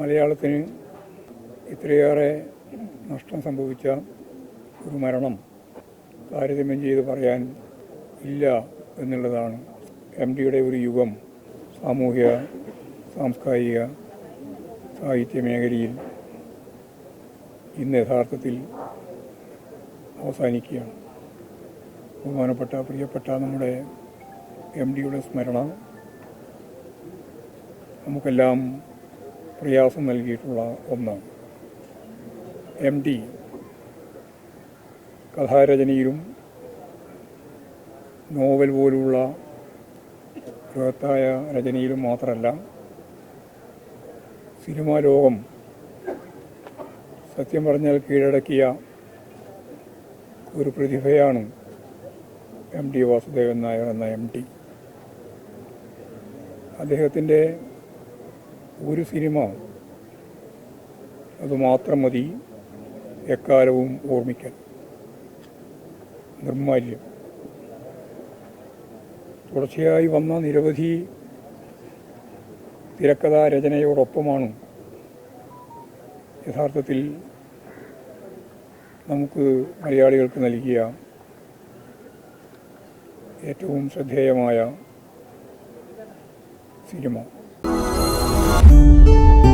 മലയാളത്തിന് ഇത്രയേറെ നഷ്ടം സംഭവിച്ച ഒരു മരണം താരതമ്യം ചെയ്ത് പറയാൻ ഇല്ല എന്നുള്ളതാണ് എം ഡിയുടെ ഒരു യുഗം സാമൂഹ്യ സാംസ്കാരിക സാഹിത്യ മേഖലയിൽ ഇന്ന് യഥാർത്ഥത്തിൽ അവസാനിക്കുകയാണ്. ബഹുമാനപ്പെട്ട പ്രിയപ്പെട്ട നമ്മുടെ എം ഡിയുടെ സ്മരണ നമുക്കെല്ലാം പ്രയാസം നൽകിയിട്ടുള്ള ഒന്നാണ്. എം ഡി കഥാരചനയിലും നോവൽ പോലുള്ള ബൃഹത്തായ രചനയിലും മാത്രമല്ല സിനിമാ ലോകം സത്യം പറഞ്ഞാൽ കീഴടക്കിയ ഒരു പ്രതിഭയാണ് എം ടി വാസുദേവൻ നായർ എന്ന എം ടി അദ്ദേഹത്തിന്റെ ഒരു സിനിമ അതുമാത്രം മതി എക്കാലവും ഓർമ്മിക്കാൻ. നിർമാല്യം തുടർച്ചയായി വന്ന നിരവധി തിരക്കഥാ രചനയോടൊപ്പമാണ് യഥാർത്ഥത്തിൽ നമുക്ക് മലയാളികൾക്ക് നൽകിയ ഏറ്റവും ശ്രദ്ധേയമായ സിനിമ. Música